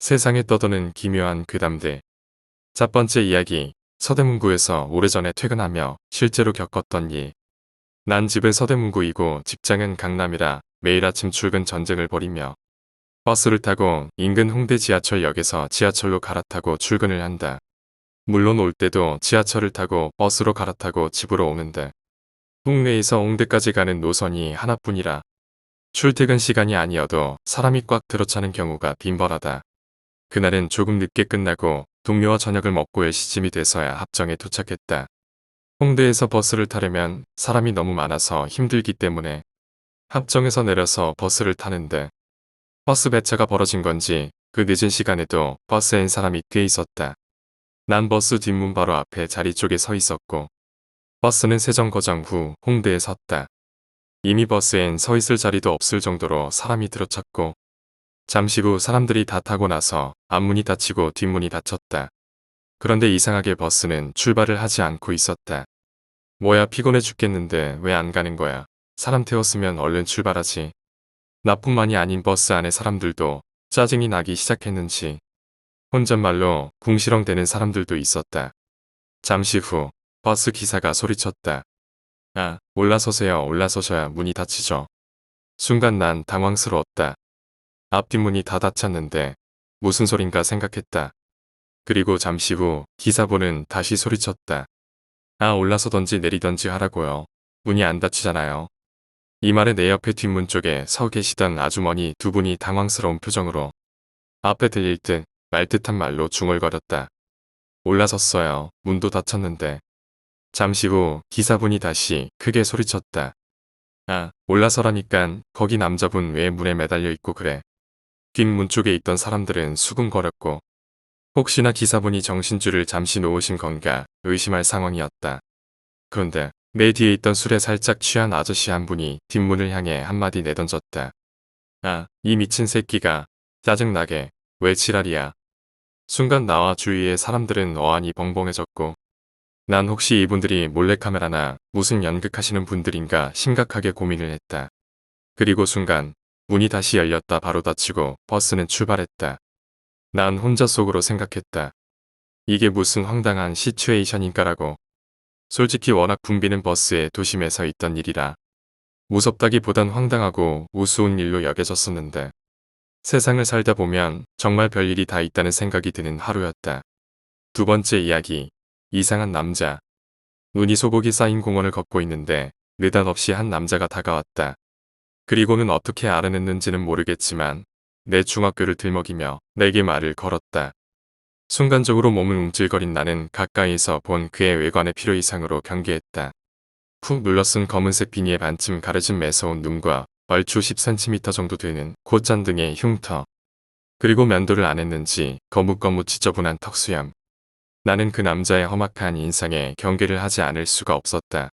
세상에 떠도는 기묘한 괴담들. 첫 번째 이야기. 서대문구에서 오래전에 퇴근하며 실제로 겪었던 일. 난 집은 서대문구이고 직장은 강남이라 매일 아침 출근 전쟁을 벌이며 버스를 타고 인근 홍대 지하철역에서 지하철로 갈아타고 출근을 한다. 물론 올 때도 지하철을 타고 버스로 갈아타고 집으로 오는데 홍대에서 홍대까지 가는 노선이 하나뿐이라 출퇴근 시간이 아니어도 사람이 꽉 들어차는 경우가 빈번하다. 그날은 조금 늦게 끝나고 동료와 저녁을 먹고 일시쯤이 돼서야 합정에 도착했다. 홍대에서 버스를 타려면 사람이 너무 많아서 힘들기 때문에 합정에서 내려서 버스를 타는데 버스 배차가 벌어진 건지 그 늦은 시간에도 버스엔 사람이 꽤 있었다. 난 버스 뒷문 바로 앞에 자리 쪽에 서 있었고 버스는 세정 거장 후 홍대에 섰다. 이미 버스엔 서 있을 자리도 없을 정도로 사람이 들어찼고 잠시 후 사람들이 다 타고 나서 앞문이 닫히고 뒷문이 닫혔다. 그런데 이상하게 버스는 출발을 하지 않고 있었다. 뭐야 피곤해 죽겠는데 왜 안 가는 거야. 사람 태웠으면 얼른 출발하지. 나뿐만이 아닌 버스 안의 사람들도 짜증이 나기 시작했는지 혼잣말로 궁시렁대는 사람들도 있었다. 잠시 후 버스 기사가 소리쳤다. 아, 올라서세요. 올라서셔야 문이 닫히죠. 순간 난 당황스러웠다. 앞뒷문이 다 닫혔는데 무슨 소린가 생각했다. 그리고 잠시 후 기사분은 다시 소리쳤다. 아 올라서던지 내리던지 하라고요. 문이 안 닫히잖아요. 이 말에 내 옆에 뒷문 쪽에 서 계시던 아주머니 두 분이 당황스러운 표정으로 앞에 들릴 듯 말 듯한 말로 중얼거렸다. 올라섰어요. 문도 닫혔는데. 잠시 후 기사분이 다시 크게 소리쳤다. 아, 올라서라니깐 거기 남자분 왜 문에 매달려 있고 그래. 뒷문 쪽에 있던 사람들은 수군거렸고 혹시나 기사분이 정신줄을 잠시 놓으신 건가 의심할 상황이었다. 그런데 내 뒤에 있던 술에 살짝 취한 아저씨 한 분이 뒷문을 향해 한마디 내던졌다. 아, 이 미친 새끼가 짜증나게 왜 지랄이야. 순간 나와 주위의 사람들은 어안이 벙벙해졌고 난 혹시 이분들이 몰래카메라나 무슨 연극하시는 분들인가 심각하게 고민을 했다. 그리고 순간 문이 다시 열렸다 바로 닫히고 버스는 출발했다. 난 혼자 속으로 생각했다. 이게 무슨 황당한 시츄에이션인가라고. 솔직히 워낙 붐비는 버스에 도심에서 있던 일이라 무섭다기보단 황당하고 우스운 일로 여겨졌었는데 세상을 살다 보면 정말 별일이 다 있다는 생각이 드는 하루였다. 두 번째 이야기. 이상한 남자. 눈이 소복이 쌓인 공원을 걷고 있는데 느닷없이 한 남자가 다가왔다. 그리고는 어떻게 알아냈는지는 모르겠지만 내 중학교를 들먹이며 내게 말을 걸었다. 순간적으로 몸을 움찔거린 나는 가까이서 본 그의 외관의 필요 이상으로 경계했다. 푹 눌러쓴 검은색 비니에 반쯤 가려진 매서운 눈과 얼추 10cm 정도 되는 콧잔 등의 흉터. 그리고 면도를 안 했는지 거뭇거뭇 지저분한 턱수염. 나는 그 남자의 험악한 인상에 경계를 하지 않을 수가 없었다.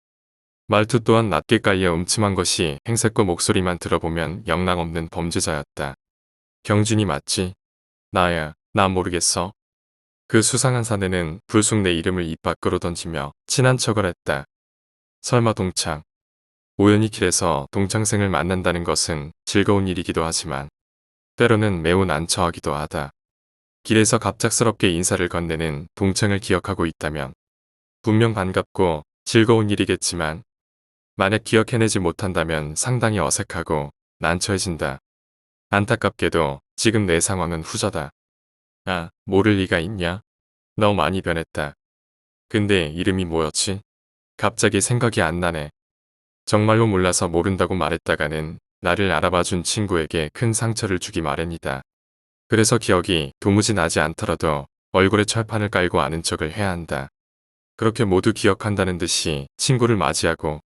말투 또한 낮게 깔려 음침한 것이 행색과 목소리만 들어보면 영락없는 범죄자였다. 경준이 맞지? 나야, 나 모르겠어. 그 수상한 사내는 불쑥 내 이름을 입 밖으로 던지며 친한 척을 했다. 설마 동창. 우연히 길에서 동창생을 만난다는 것은 즐거운 일이기도 하지만 때로는 매우 난처하기도 하다. 길에서 갑작스럽게 인사를 건네는 동창을 기억하고 있다면 분명 반갑고 즐거운 일이겠지만 만약 기억해내지 못한다면 상당히 어색하고 난처해진다. 안타깝게도 지금 내 상황은 후자다. 아, 모를 리가 있냐? 너 많이 변했다. 근데 이름이 뭐였지? 갑자기 생각이 안 나네. 정말로 몰라서 모른다고 말했다가는 나를 알아봐준 친구에게 큰 상처를 주기 마련이다. 그래서 기억이 도무지 나지 않더라도 얼굴에 철판을 깔고 아는 척을 해야 한다. 그렇게 모두 기억한다는 듯이 친구를 맞이하고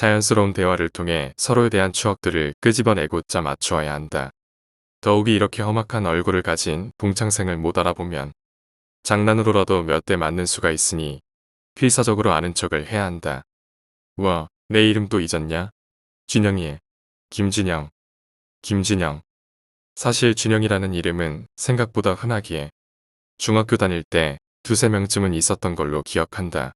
자연스러운 대화를 통해 서로에 대한 추억들을 끄집어내고자 맞추어야 한다. 더욱이 이렇게 험악한 얼굴을 가진 동창생을 못 알아보면 장난으로라도 몇 대 맞는 수가 있으니 필사적으로 아는 척을 해야 한다. 우와, 내 이름 또 잊었냐? 준영이. 김준영. 김준영. 사실 준영이라는 이름은 생각보다 흔하기에 중학교 다닐 때 두세 명쯤은 있었던 걸로 기억한다.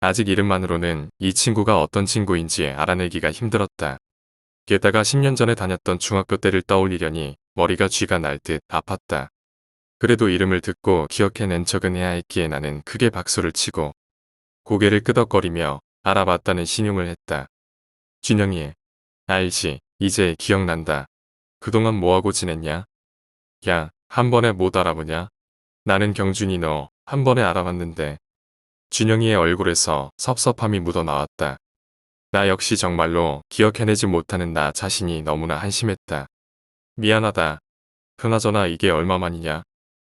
아직 이름만으로는 이 친구가 어떤 친구인지 알아내기가 힘들었다. 게다가 10년 전에 다녔던 중학교 때를 떠올리려니 머리가 쥐가 날 듯 아팠다. 그래도 이름을 듣고 기억해낸 척은 해야 했기에 나는 크게 박수를 치고 고개를 끄덕거리며 알아봤다는 신용을 했다. 준영이, 알지, 이제 기억난다. 그동안 뭐하고 지냈냐? 야, 한 번에 못 알아보냐? 나는 경준이 너 한 번에 알아봤는데 준영이의 얼굴에서 섭섭함이 묻어나왔다. 나 역시 정말로 기억해내지 못하는 나 자신이 너무나 한심했다. 미안하다. 그나저나 이게 얼마만이냐?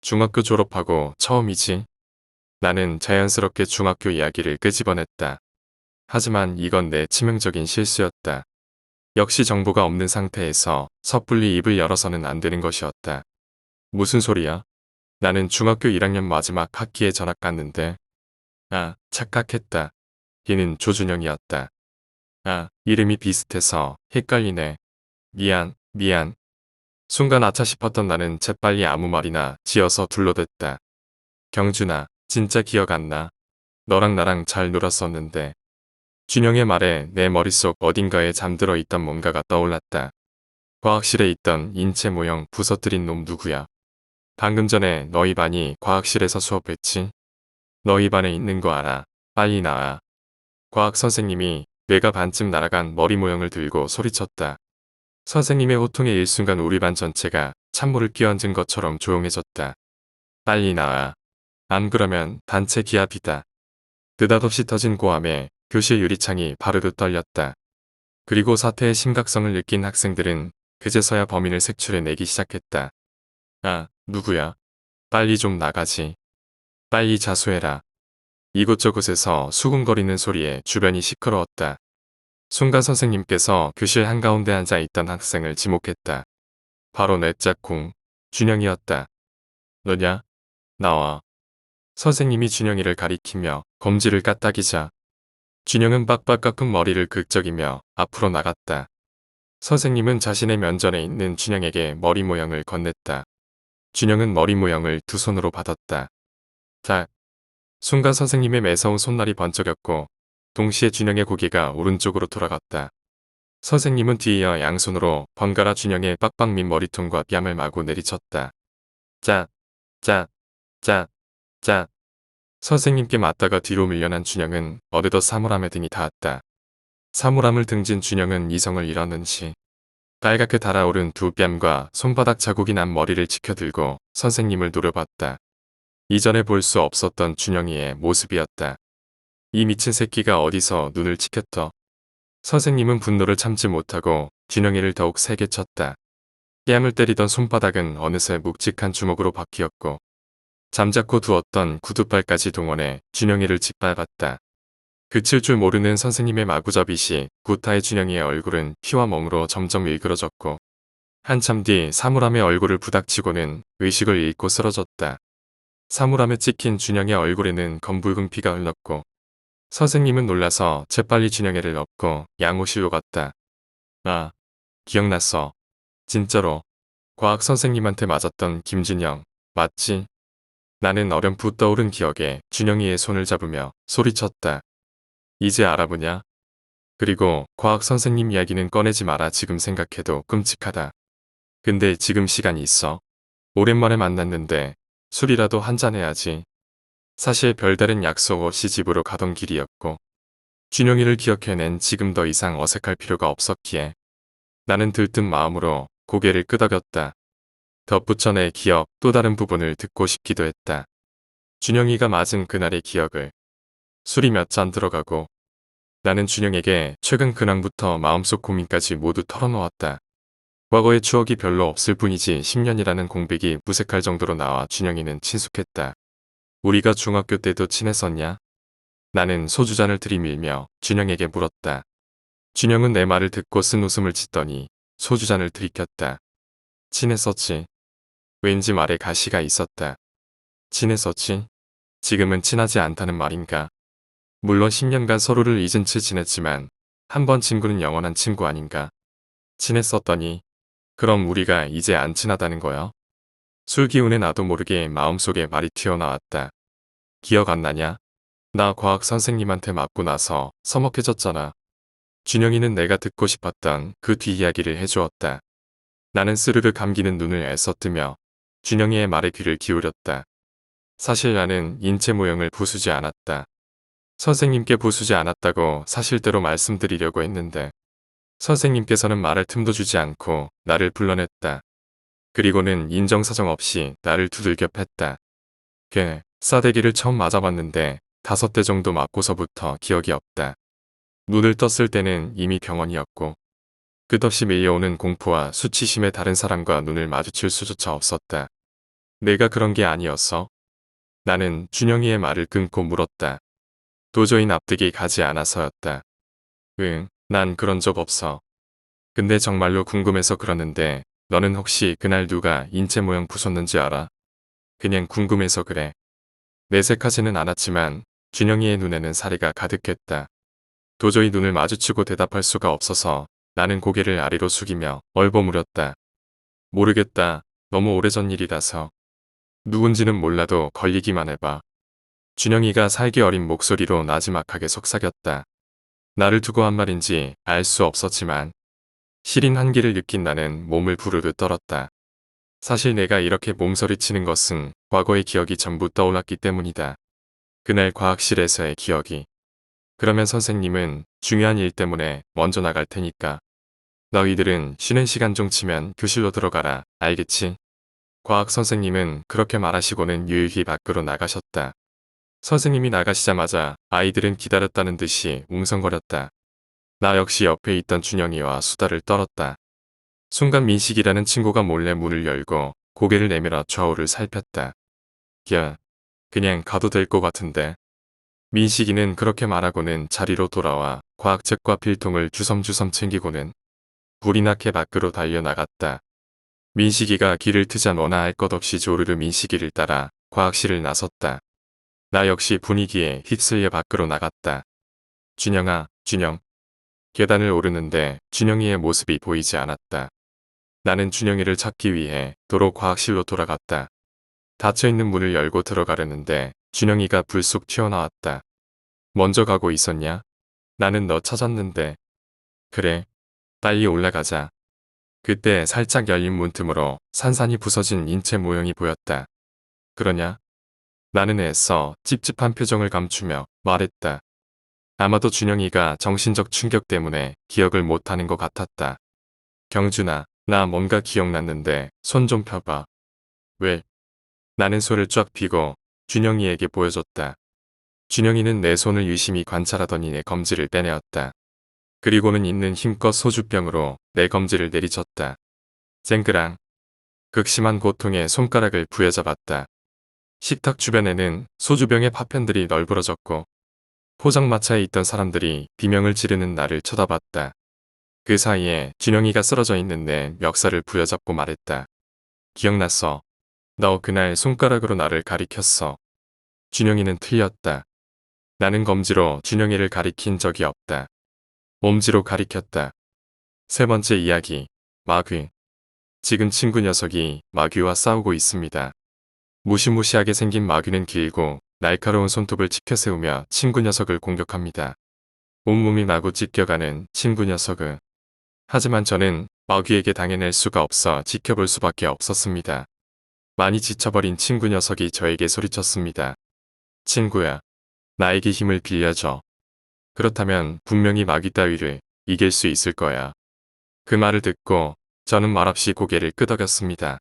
중학교 졸업하고 처음이지? 나는 자연스럽게 중학교 이야기를 끄집어냈다. 하지만 이건 내 치명적인 실수였다. 역시 정보가 없는 상태에서 섣불리 입을 열어서는 안 되는 것이었다. 무슨 소리야? 나는 중학교 1학년 마지막 학기에 전학 갔는데. 아, 착각했다. 얘는 조준영이었다. 아, 이름이 비슷해서 헷갈리네. 미안, 미안. 순간 아차 싶었던 나는 재빨리 아무 말이나 지어서 둘러댔다. 경준아, 진짜 기억 안 나. 너랑 나랑 잘 놀았었는데. 준영의 말에 내 머릿속 어딘가에 잠들어 있던 뭔가가 떠올랐다. 과학실에 있던 인체 모형 부서뜨린 놈 누구야? 방금 전에 너희 반이 과학실에서 수업했지? 너희 반에 있는 거 알아. 빨리 나와. 과학 선생님이 뇌가 반쯤 날아간 머리 모형을 들고 소리쳤다. 선생님의 호통에 일순간 우리 반 전체가 찬물을 끼얹은 것처럼 조용해졌다. 빨리 나와. 안 그러면 단체 기합이다. 느닷없이 터진 고함에 교실 유리창이 바르르 떨렸다. 그리고 사태의 심각성을 느낀 학생들은 그제서야 범인을 색출해내기 시작했다. 아, 누구야? 빨리 좀 나가지. 빨리 자수해라. 이곳저곳에서 수군거리는 소리에 주변이 시끄러웠다. 순간 선생님께서 교실 한가운데 앉아 있던 학생을 지목했다. 바로 내 짝꿍, 준영이었다. 너냐? 나와. 선생님이 준영이를 가리키며 검지를 까딱이자 준영은 빡빡 깎은 머리를 긁적이며 앞으로 나갔다. 선생님은 자신의 면전에 있는 준영에게 머리 모양을 건넸다. 준영은 머리 모양을 두 손으로 받았다. 자, 순간 선생님의 매서운 손날이 번쩍였고 동시에 준영의 고개가 오른쪽으로 돌아갔다. 선생님은 뒤이어 양손으로 번갈아 준영의 빡빡 민 머리통과 뺨을 마구 내리쳤다. 짜, 짜, 짜, 짜. 선생님께 맞다가 뒤로 밀려난 준영은 어느덧 사물함에 등이 닿았다. 사물함을 등진 준영은 이성을 잃었는지 빨갛게 달아오른 두 뺨과 손바닥 자국이 난 머리를 지켜들고 선생님을 노려봤다. 이전에 볼 수 없었던 준영이의 모습이었다. 이 미친 새끼가 어디서 눈을 치켰더. 선생님은 분노를 참지 못하고 준영이를 더욱 세게 쳤다. 뺨을 때리던 손바닥은 어느새 묵직한 주먹으로 바뀌었고 잠자코 두었던 구두발까지 동원해 준영이를 짓밟았다. 그칠 줄 모르는 선생님의 마구잡이시 구타의 준영이의 얼굴은 피와 멍으로 점점 일그러졌고 한참 뒤 사물함의 얼굴을 부닥치고는 의식을 잃고 쓰러졌다. 사물함에 찍힌 준영의 얼굴에는 검붉은 피가 흘렀고 선생님은 놀라서 재빨리 준영이를 업고 양호실로 갔다. 아, 기억났어. 진짜로. 과학 선생님한테 맞았던 김준영, 맞지? 나는 어렴풋 떠오른 기억에 준영이의 손을 잡으며 소리쳤다. 이제 알아보냐? 그리고 과학 선생님 이야기는 꺼내지 마라 지금 생각해도 끔찍하다. 근데 지금 시간이 있어. 오랜만에 만났는데 술이라도 한잔 해야지. 사실 별다른 약속 없이 집으로 가던 길이었고 준영이를 기억해낸 지금 더 이상 어색할 필요가 없었기에 나는 들뜬 마음으로 고개를 끄덕였다. 덧붙여 내 기억 또 다른 부분을 듣고 싶기도 했다. 준영이가 맞은 그날의 기억을 술이 몇 잔 들어가고 나는 준영에게 최근 근황부터 마음속 고민까지 모두 털어놓았다. 과거의 추억이 별로 없을 뿐이지 10년이라는 공백이 무색할 정도로 나와 준영이는 친숙했다. 우리가 중학교 때도 친했었냐? 나는 소주잔을 들이밀며 준영에게 물었다. 준영은 내 말을 듣고 쓴 웃음을 짓더니 소주잔을 들이켰다. 친했었지. 왠지 말에 가시가 있었다. 친했었지. 지금은 친하지 않다는 말인가. 물론 10년간 서로를 잊은 채 지냈지만 한 번 친구는 영원한 친구 아닌가. 친했었더니 그럼 우리가 이제 안 친하다는 거야? 술 기운에 나도 모르게 마음속에 말이 튀어나왔다. 기억 안 나냐? 나 과학 선생님한테 맞고 나서 서먹해졌잖아. 준영이는 내가 듣고 싶었던 그 뒤이야기를 해주었다. 나는 스르르 감기는 눈을 애써 뜨며 준영이의 말에 귀를 기울였다. 사실 나는 인체 모형을 부수지 않았다. 선생님께 부수지 않았다고 사실대로 말씀드리려고 했는데 선생님께서는 말할 틈도 주지 않고 나를 불러냈다. 그리고는 인정사정 없이 나를 두들겨 팼다. 걔 싸대기를 처음 맞아봤는데 다섯 대 정도 맞고서부터 기억이 없다. 눈을 떴을 때는 이미 병원이었고 끝없이 밀려오는 공포와 수치심에 다른 사람과 눈을 마주칠 수조차 없었다. 내가 그런 게 아니었어? 나는 준영이의 말을 끊고 물었다. 도저히 납득이 가지 않아서였다. 응, 난 그런 적 없어. 근데 정말로 궁금해서 그러는데 너는 혹시 그날 누가 인체 모형 부쉈는지 알아? 그냥 궁금해서 그래. 내색하지는 않았지만 준영이의 눈에는 사리가 가득했다. 도저히 눈을 마주치고 대답할 수가 없어서 나는 고개를 아래로 숙이며 얼버무렸다. 모르겠다. 너무 오래전 일이라서. 누군지는 몰라도 걸리기만 해봐. 준영이가 살기 어린 목소리로 나지막하게 속삭였다. 나를 두고 한 말인지 알 수 없었지만 시린 한기를 느낀 나는 몸을 부르르 떨었다. 사실 내가 이렇게 몸서리치는 것은 과거의 기억이 전부 떠올랐기 때문이다. 그날 과학실에서의 기억이. 그러면 선생님은 중요한 일 때문에 먼저 나갈 테니까. 너희들은 쉬는 시간 좀 치면 교실로 들어가라. 알겠지? 과학 선생님은 그렇게 말하시고는 유유히 밖으로 나가셨다. 선생님이 나가시자마자 아이들은 기다렸다는 듯이 웅성거렸다. 나 역시 옆에 있던 준영이와 수다를 떨었다. 순간 민식이라는 친구가 몰래 문을 열고 고개를 내밀어 좌우를 살폈다. 야, 그냥 가도 될 것 같은데. 민식이는 그렇게 말하고는 자리로 돌아와 과학책과 필통을 주섬주섬 챙기고는 불이 나게 밖으로 달려나갔다. 민식이가 길을 트자 너나 할 것 없이 조르르 민식이를 따라 과학실을 나섰다. 나 역시 분위기에 휩쓸려 밖으로 나갔다. 준영아, 준영. 계단을 오르는데 준영이의 모습이 보이지 않았다. 나는 준영이를 찾기 위해 도로 과학실로 돌아갔다. 닫혀있는 문을 열고 들어가려는데 준영이가 불쑥 튀어나왔다. 먼저 가고 있었냐? 나는 너 찾았는데. 그래. 빨리 올라가자. 그때 살짝 열린 문틈으로 산산이 부서진 인체 모형이 보였다. 그러냐? 나는 애써 찝찝한 표정을 감추며 말했다. 아마도 준영이가 정신적 충격 때문에 기억을 못하는 것 같았다. 경준아, 나 뭔가 기억났는데 손 좀 펴봐. 왜? 나는 손을 쫙 펴고 준영이에게 보여줬다. 준영이는 내 손을 유심히 관찰하더니 내 검지를 빼내었다. 그리고는 있는 힘껏 소주병으로 내 검지를 내리쳤다. 쨍그랑. 극심한 고통에 손가락을 부여잡았다. 식탁 주변에는 소주병의 파편들이 널브러졌고 포장마차에 있던 사람들이 비명을 지르는 나를 쳐다봤다. 그 사이에 준영이가 쓰러져 있는 내 멱살을 부여잡고 말했다. 기억났어. 너 그날 손가락으로 나를 가리켰어. 준영이는 틀렸다. 나는 검지로 준영이를 가리킨 적이 없다. 몸지로 가리켰다. 세 번째 이야기, 마귀. 지금 친구 녀석이 마귀와 싸우고 있습니다. 무시무시하게 생긴 마귀는 길고 날카로운 손톱을 치켜세우며 친구 녀석을 공격합니다. 온몸이 마구 찢겨가는 친구 녀석은 하지만 저는 마귀에게 당해낼 수가 없어 지켜볼 수밖에 없었습니다. 많이 지쳐버린 친구 녀석이 저에게 소리쳤습니다. 친구야, 나에게 힘을 빌려줘. 그렇다면 분명히 마귀 따위를 이길 수 있을 거야. 그 말을 듣고 저는 말없이 고개를 끄덕였습니다.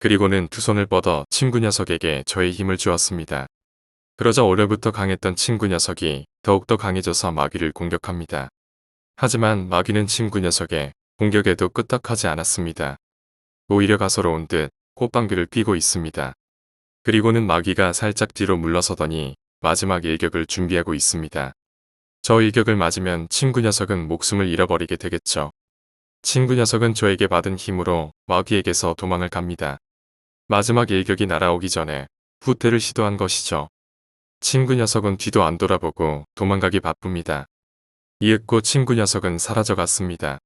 그리고는 두 손을 뻗어 친구 녀석에게 저의 힘을 주었습니다. 그러자 올해부터 강했던 친구 녀석이 더욱더 강해져서 마귀를 공격합니다. 하지만 마귀는 친구 녀석의 공격에도 끄떡하지 않았습니다. 오히려 가소로운 듯 꽃방귀를 피고 있습니다. 그리고는 마귀가 살짝 뒤로 물러서더니 마지막 일격을 준비하고 있습니다. 저 일격을 맞으면 친구 녀석은 목숨을 잃어버리게 되겠죠. 친구 녀석은 저에게 받은 힘으로 마귀에게서 도망을 갑니다. 마지막 일격이 날아오기 전에 후퇴를 시도한 것이죠. 친구 녀석은 뒤도 안 돌아보고 도망가기 바쁩니다. 이윽고 친구 녀석은 사라져갔습니다.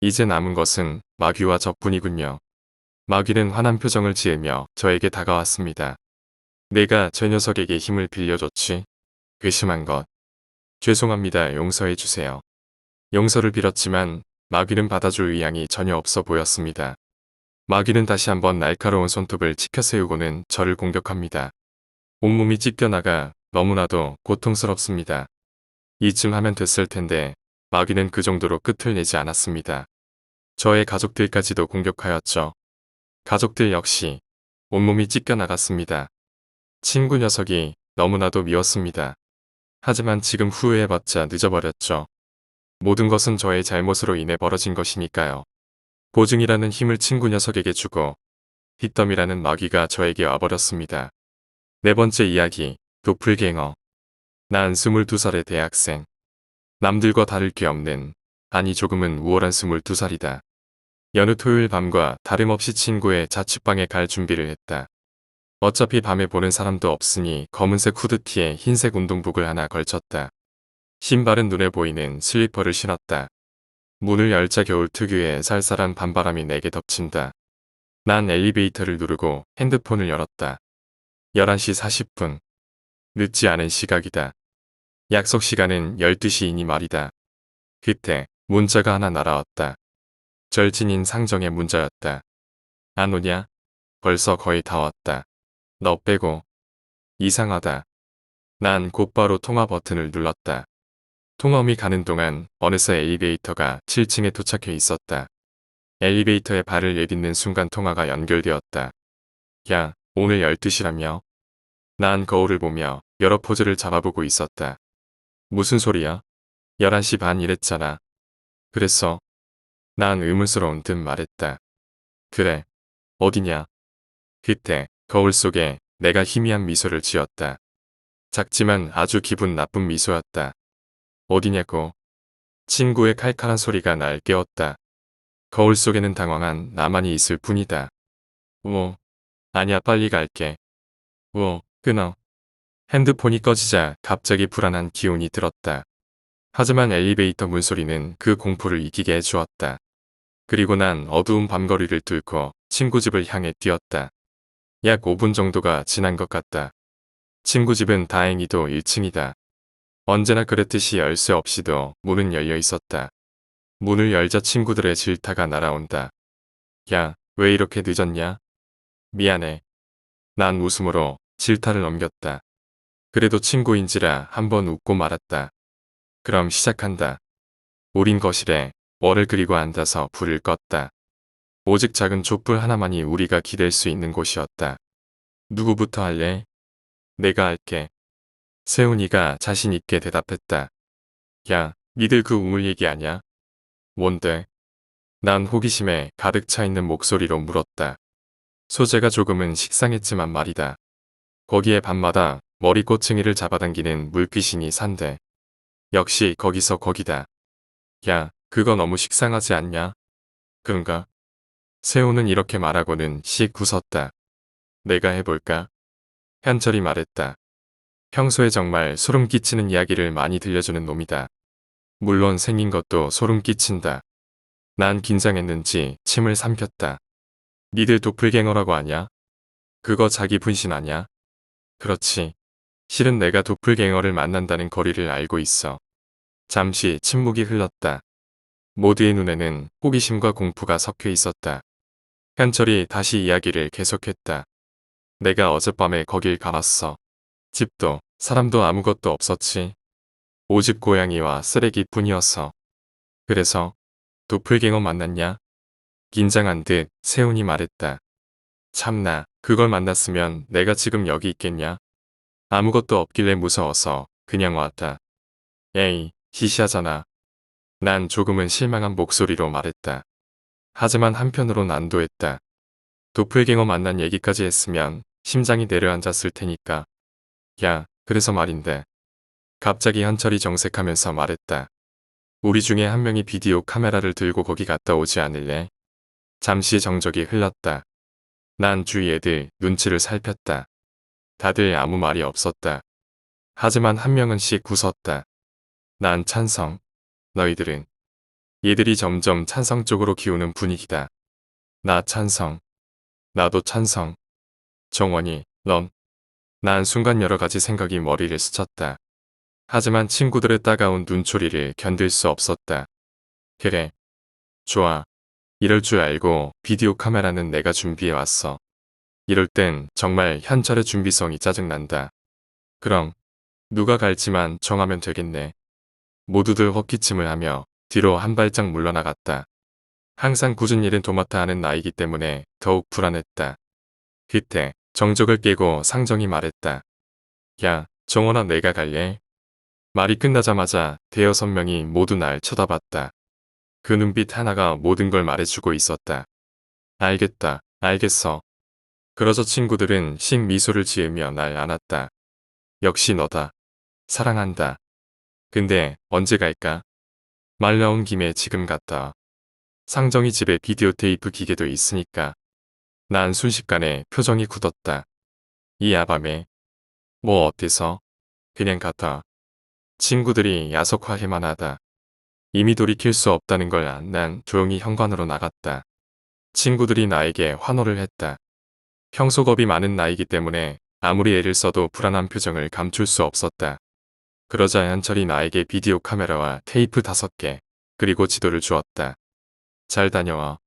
이제 남은 것은 마귀와 저뿐이군요. 마귀는 화난 표정을 지으며 저에게 다가왔습니다. 내가 저 녀석에게 힘을 빌려줬지. 괘씸한 것. 죄송합니다. 용서해 주세요. 용서를 빌었지만 마귀는 받아줄 의향이 전혀 없어 보였습니다. 마귀는 다시 한번 날카로운 손톱을 치켜 세우고는 저를 공격합니다. 온몸이 찢겨나가 너무나도 고통스럽습니다. 이쯤 하면 됐을 텐데 마귀는 그 정도로 끝을 내지 않았습니다. 저의 가족들까지도 공격하였죠. 가족들 역시 온몸이 찢겨나갔습니다. 친구 녀석이 너무나도 미웠습니다. 하지만 지금 후회해봤자 늦어버렸죠. 모든 것은 저의 잘못으로 인해 벌어진 것이니까요. 보증이라는 힘을 친구 녀석에게 주고 빚더미라는 마귀가 저에게 와버렸습니다. 네 번째 이야기, 도플갱어. 난 22살의 대학생. 남들과 다를 게 없는, 아니 조금은 우월한 22살이다. 여느 토요일 밤과 다름없이 친구의 자취방에 갈 준비를 했다. 어차피 밤에 보는 사람도 없으니 검은색 후드티에 흰색 운동복을 하나 걸쳤다. 신발은 눈에 보이는 슬리퍼를 신었다. 문을 열자 겨울 특유의 쌀쌀한 밤바람이 내게 덮친다. 난 엘리베이터를 누르고 핸드폰을 열었다. 11시 40분. 늦지 않은 시각이다. 약속 시간은 12시이니 말이다. 그때 문자가 하나 날아왔다. 절친인 상정의 문자였다. 안 오냐? 벌써 거의 다 왔다. 너 빼고. 이상하다. 난 곧바로 통화 버튼을 눌렀다. 통화음이 가는 동안 어느새 엘리베이터가 7층에 도착해 있었다. 엘리베이터에 발을 내딛는 순간 통화가 연결되었다. 야, 오늘 12시라며? 난 거울을 보며 여러 포즈를 잡아보고 있었다. 무슨 소리야? 11시 반 이랬잖아. 그랬어. 난 의문스러운 듯 말했다. 그래. 어디냐? 그때 거울 속에 내가 희미한 미소를 지었다. 작지만 아주 기분 나쁜 미소였다. 어디냐고. 친구의 칼칼한 소리가 날 깨웠다. 거울 속에는 당황한 나만이 있을 뿐이다. 뭐, 아니야 빨리 갈게. 뭐, 끊어. 핸드폰이 꺼지자 갑자기 불안한 기운이 들었다. 하지만 엘리베이터 문소리는 그 공포를 이기게 해주었다. 그리고 난 어두운 밤거리를 뚫고 친구 집을 향해 뛰었다. 약 5분 정도가 지난 것 같다. 친구 집은 다행히도 1층이다. 언제나 그랬듯이 열쇠 없이도 문은 열려 있었다. 문을 열자 친구들의 질타가 날아온다. 야, 왜 이렇게 늦었냐? 미안해. 난 웃음으로 질타를 넘겼다. 그래도 친구인지라 한번 웃고 말았다. 그럼 시작한다. 우린 거실에 월을 그리고 앉아서 불을 껐다. 오직 작은 촛불 하나만이 우리가 기댈 수 있는 곳이었다. 누구부터 할래? 내가 할게. 세훈이가 자신 있게 대답했다. 야, 니들 그 우물 얘기 아냐? 뭔데? 난 호기심에 가득 차 있는 목소리로 물었다. 소재가 조금은 식상했지만 말이다. 거기에 밤마다 머리 꼬챙이를 잡아당기는 물귀신이 산대. 역시 거기서 거기다. 야, 그거 너무 식상하지 않냐? 그런가? 세호는 이렇게 말하고는 씩 웃었다. 내가 해볼까? 현철이 말했다. 평소에 정말 소름 끼치는 이야기를 많이 들려주는 놈이다. 물론 생긴 것도 소름 끼친다. 난 긴장했는지 침을 삼켰다. 니들 도플갱어라고 하냐? 그거 자기 분신 아냐? 그렇지. 실은 내가 도플갱어를 만난다는 거리를 알고 있어. 잠시 침묵이 흘렀다. 모두의 눈에는 호기심과 공포가 섞여 있었다. 현철이 다시 이야기를 계속했다. 내가 어젯밤에 거길 가봤어. 집도 사람도 아무것도 없었지. 오직 고양이와 쓰레기뿐이었어. 그래서 도플갱어 만났냐? 긴장한 듯 세훈이 말했다. 참나, 그걸 만났으면 내가 지금 여기 있겠냐? 아무것도 없길래 무서워서 그냥 왔다. 에이, 시시하잖아. 난 조금은 실망한 목소리로 말했다. 하지만 한편으론 안도했다. 도플갱어 만난 얘기까지 했으면 심장이 내려앉았을 테니까. 야, 그래서 말인데. 갑자기 현철이 정색하면서 말했다. 우리 중에 한 명이 비디오 카메라를 들고 거기 갔다 오지 않을래? 잠시 정적이 흘렀다. 난 주위 애들 눈치를 살폈다. 다들 아무 말이 없었다. 하지만 한 명은 씩 웃었다. 난 찬성. 너희들은. 얘들이 점점 찬성 쪽으로 기우는 분위기다. 나 찬성. 나도 찬성. 정원이, 넌. 난 순간 여러 가지 생각이 머리를 스쳤다. 하지만 친구들의 따가운 눈초리를 견딜 수 없었다. 그래. 좋아. 이럴 줄 알고 비디오 카메라는 내가 준비해 왔어. 이럴 땐 정말 현찰의 준비성이 짜증난다. 그럼 누가 갈지만 정하면 되겠네. 모두들 헛기침을 하며 뒤로 한 발짝 물러나갔다. 항상 굳은 일은 도맡아 하는 나이기 때문에 더욱 불안했다. 그때 정적을 깨고 상정이 말했다. 야, 정원아 내가 갈래? 말이 끝나자마자 대여섯 명이 모두 날 쳐다봤다. 그 눈빛 하나가 모든 걸 말해주고 있었다. 알겠다, 알겠어. 그러자 친구들은 씩 미소를 지으며 날 안았다. 역시 너다. 사랑한다. 근데 언제 갈까? 말 나온 김에 지금 갔다. 상정이 집에 비디오 테이프 기계도 있으니까. 난 순식간에 표정이 굳었다. 이 야밤에 뭐 어때서? 그냥 갔다. 친구들이 야속화해만 하다. 이미 돌이킬 수 없다는 걸 안 난 조용히 현관으로 나갔다. 친구들이 나에게 환호를 했다. 평소 겁이 많은 나이기 때문에 아무리 애를 써도 불안한 표정을 감출 수 없었다. 그러자 현철이 나에게 비디오 카메라와 테이프 다섯 개, 그리고 지도를 주었다. 잘 다녀와.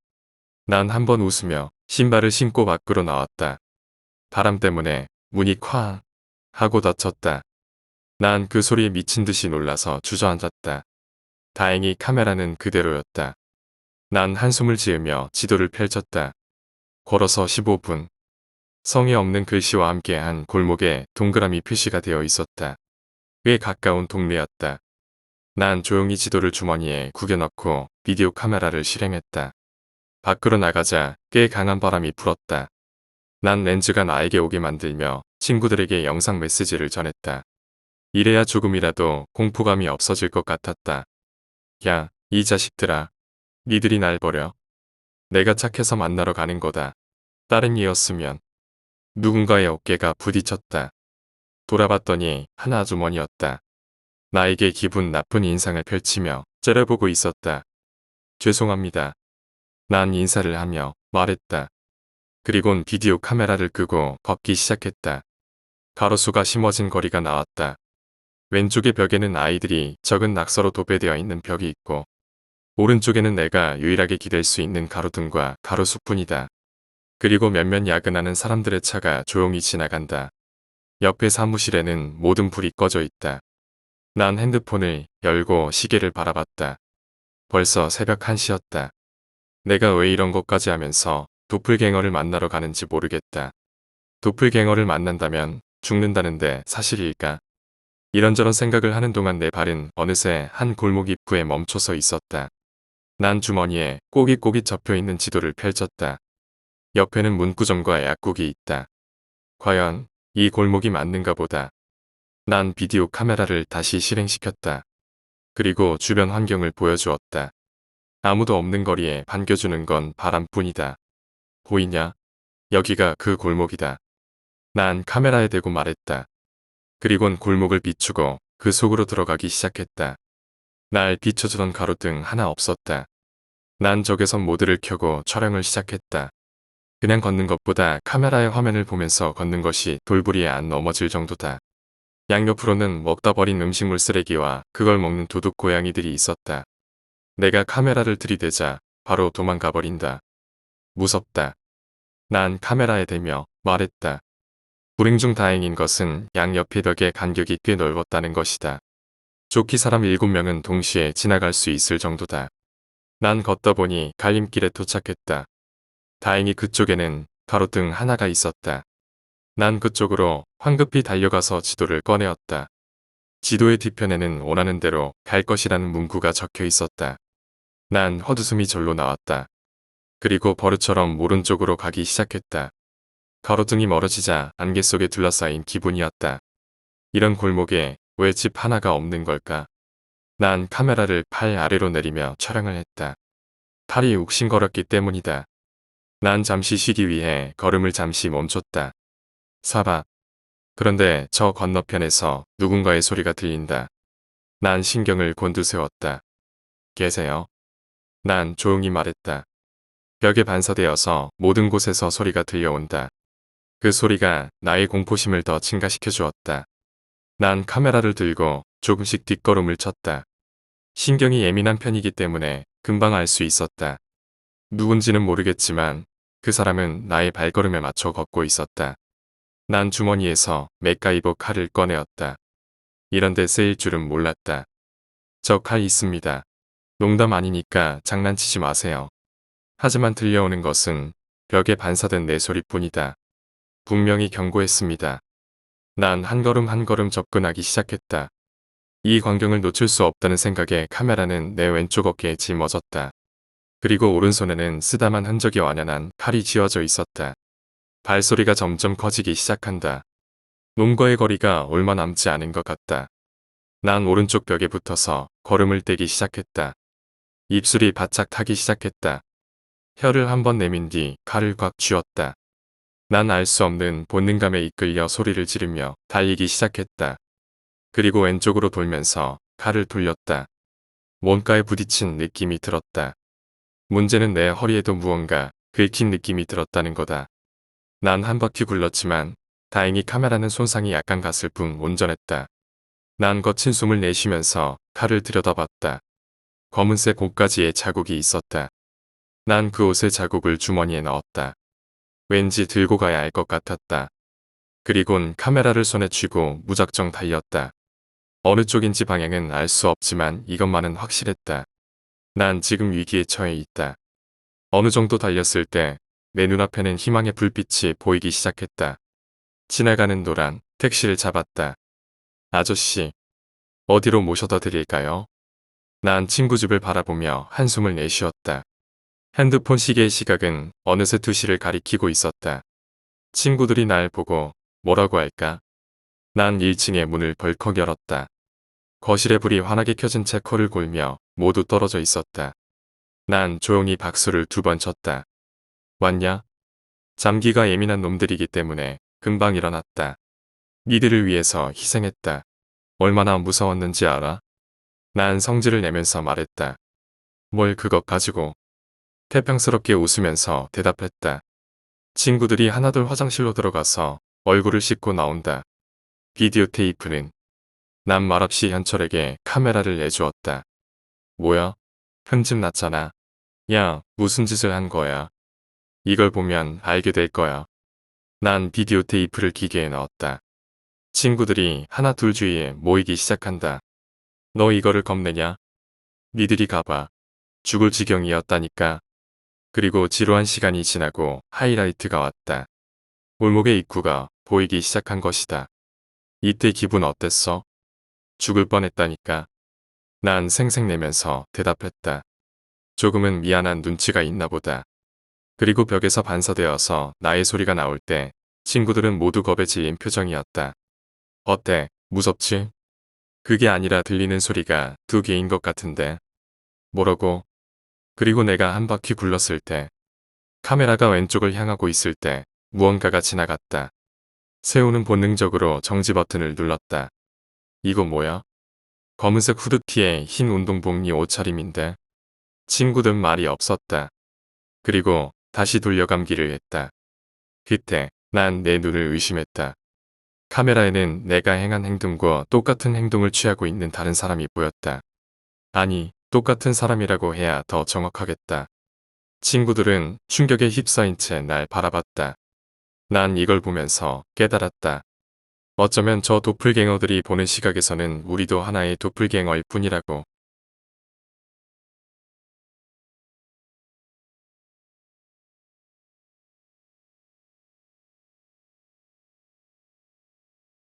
난 한번 웃으며 신발을 신고 밖으로 나왔다. 바람 때문에 문이 쾅 하고 닫혔다. 난 그 소리에 미친 듯이 놀라서 주저앉았다. 다행히 카메라는 그대로였다. 난 한숨을 지으며 지도를 펼쳤다. 걸어서 15분. 성이 없는 글씨와 함께한 골목에 동그라미 표시가 되어 있었다. 꽤 가까운 동네였다. 난 조용히 지도를 주머니에 구겨넣고 비디오 카메라를 실행했다. 밖으로 나가자 꽤 강한 바람이 불었다. 난 렌즈가 나에게 오게 만들며 친구들에게 영상 메시지를 전했다. 이래야 조금이라도 공포감이 없어질 것 같았다. 야, 이 자식들아. 니들이 날 버려. 내가 착해서 만나러 가는 거다. 다른 이였으면 누군가의 어깨가 부딪혔다. 돌아봤더니 한 아주머니였다. 나에게 기분 나쁜 인상을 펼치며 째려보고 있었다. 죄송합니다. 난 인사를 하며 말했다. 그리곤 비디오 카메라를 끄고 걷기 시작했다. 가로수가 심어진 거리가 나왔다. 왼쪽의 벽에는 아이들이 적은 낙서로 도배되어 있는 벽이 있고 오른쪽에는 내가 유일하게 기댈 수 있는 가로등과 가로수뿐이다. 그리고 몇몇 야근하는 사람들의 차가 조용히 지나간다. 옆에 사무실에는 모든 불이 꺼져 있다. 난 핸드폰을 열고 시계를 바라봤다. 벌써 새벽 1시였다. 내가 왜 이런 것까지 하면서 도플갱어를 만나러 가는지 모르겠다. 도플갱어를 만난다면 죽는다는데 사실일까? 이런저런 생각을 하는 동안 내 발은 어느새 한 골목 입구에 멈춰서 있었다. 난 주머니에 꼬깃꼬깃 접혀있는 지도를 펼쳤다. 옆에는 문구점과 약국이 있다. 과연 이 골목이 맞는가 보다. 난 비디오 카메라를 다시 실행시켰다. 그리고 주변 환경을 보여주었다. 아무도 없는 거리에 반겨주는 건 바람뿐이다. 보이냐? 여기가 그 골목이다. 난 카메라에 대고 말했다. 그리곤 골목을 비추고 그 속으로 들어가기 시작했다. 날 비춰주던 가로등 하나 없었다. 난 적외선 모드를 켜고 촬영을 시작했다. 그냥 걷는 것보다 카메라의 화면을 보면서 걷는 것이 돌부리에 안 넘어질 정도다. 양옆으로는 먹다 버린 음식물 쓰레기와 그걸 먹는 도둑 고양이들이 있었다. 내가 카메라를 들이대자 바로 도망가 버린다. 무섭다. 난 카메라에 대며 말했다. 불행 중 다행인 것은 양옆의 벽의 간격이 꽤 넓었다는 것이다. 좋기 사람 7명은 동시에 지나갈 수 있을 정도다. 난 걷다 보니 갈림길에 도착했다. 다행히 그쪽에는 가로등 하나가 있었다. 난 그쪽으로 황급히 달려가서 지도를 꺼내었다. 지도의 뒤편에는 원하는 대로 갈 것이라는 문구가 적혀 있었다. 난 헛웃음이 절로 나왔다. 그리고 버릇처럼 오른쪽으로 가기 시작했다. 가로등이 멀어지자 안개 속에 둘러싸인 기분이었다. 이런 골목에 왜 집 하나가 없는 걸까? 난 카메라를 팔 아래로 내리며 촬영을 했다. 팔이 욱신거렸기 때문이다. 난 잠시 쉬기 위해 걸음을 잠시 멈췄다. 사바. 그런데 저 건너편에서 누군가의 소리가 들린다. 난 신경을 곤두세웠다. 계세요? 난 조용히 말했다. 벽에 반사되어서 모든 곳에서 소리가 들려온다. 그 소리가 나의 공포심을 더 증가시켜 주었다. 난 카메라를 들고 조금씩 뒷걸음을 쳤다. 신경이 예민한 편이기 때문에 금방 알 수 있었다. 누군지는 모르겠지만 그 사람은 나의 발걸음에 맞춰 걷고 있었다. 난 주머니에서 맥가이버 칼을 꺼내었다. 이런데 쓰일 줄은 몰랐다. 저 칼 있습니다. 농담 아니니까 장난치지 마세요. 하지만 들려오는 것은 벽에 반사된 내 소리뿐이다. 분명히 경고했습니다. 난 한 걸음 한 걸음 접근하기 시작했다. 이 광경을 놓칠 수 없다는 생각에 카메라는 내 왼쪽 어깨에 짊어졌다. 그리고 오른손에는 쓰다만 흔적이 완연한 칼이 쥐어져 있었다. 발소리가 점점 커지기 시작한다. 놈과의 거리가 얼마 남지 않은 것 같다. 난 오른쪽 벽에 붙어서 걸음을 떼기 시작했다. 입술이 바짝 타기 시작했다. 혀를 한번 내민 뒤 칼을 꽉 쥐었다. 난 알 수 없는 본능감에 이끌려 소리를 지르며 달리기 시작했다. 그리고 왼쪽으로 돌면서 칼을 돌렸다. 뭔가에 부딪힌 느낌이 들었다. 문제는 내 허리에도 무언가 긁힌 느낌이 들었다는 거다. 난 한 바퀴 굴렀지만 다행히 카메라는 손상이 약간 갔을 뿐 온전했다. 난 거친 숨을 내쉬면서 칼을 들여다봤다. 검은색 옷가지에 자국이 있었다. 난 그 옷의 자국을 주머니에 넣었다. 왠지 들고 가야 할 것 같았다. 그리곤 카메라를 손에 쥐고 무작정 달렸다. 어느 쪽인지 방향은 알 수 없지만 이것만은 확실했다. 난 지금 위기에 처해 있다. 어느 정도 달렸을 때 내 눈앞에는 희망의 불빛이 보이기 시작했다. 지나가는 노란 택시를 잡았다. 아저씨, 어디로 모셔다 드릴까요? 난 친구 집을 바라보며 한숨을 내쉬었다. 핸드폰 시계의 시각은 어느새 2시를 가리키고 있었다. 친구들이 날 보고 뭐라고 할까? 난 1층의 문을 벌컥 열었다. 거실에 불이 환하게 켜진 채 코를 골며 모두 떨어져 있었다. 난 조용히 박수를 두 번 쳤다. 왔냐? 잠기가 예민한 놈들이기 때문에 금방 일어났다. 니들을 위해서 희생했다. 얼마나 무서웠는지 알아? 난 성질을 내면서 말했다. 뭘 그것 가지고. 태평스럽게 웃으면서 대답했다. 친구들이 하나둘 화장실로 들어가서 얼굴을 씻고 나온다. 비디오 테이프는 난 말없이 현철에게 카메라를 내주었다. 뭐야? 편집 났잖아. 야, 무슨 짓을 한 거야? 이걸 보면 알게 될 거야. 난 비디오 테이프를 기계에 넣었다. 친구들이 하나 둘 주위에 모이기 시작한다. 너 이거를 겁내냐? 니들이 가봐. 죽을 지경이었다니까. 그리고 지루한 시간이 지나고 하이라이트가 왔다. 골목의 입구가 보이기 시작한 것이다. 이때 기분 어땠어? 죽을 뻔했다니까. 난 생색내면서 대답했다. 조금은 미안한 눈치가 있나 보다. 그리고 벽에서 반사되어서 나의 소리가 나올 때 친구들은 모두 겁에 질린 표정이었다. 어때? 무섭지? 그게 아니라 들리는 소리가 두 개인 것 같은데. 뭐라고? 그리고 내가 한 바퀴 굴렀을 때 카메라가 왼쪽을 향하고 있을 때 무언가가 지나갔다. 세우는 본능적으로 정지 버튼을 눌렀다. 이거 뭐야? 검은색 후드티에 흰 운동복리 옷차림인데 친구들 말이 없었다. 그리고 다시 돌려감기를 했다. 그때 난 내 눈을 의심했다. 카메라에는 내가 행한 행동과 똑같은 행동을 취하고 있는 다른 사람이 보였다. 아니, 똑같은 사람이라고 해야 더 정확하겠다. 친구들은 충격에 휩싸인 채 날 바라봤다. 난 이걸 보면서 깨달았다. 어쩌면 저 도플갱어들이 보는 시각에서는 우리도 하나의 도플갱어일 뿐이라고.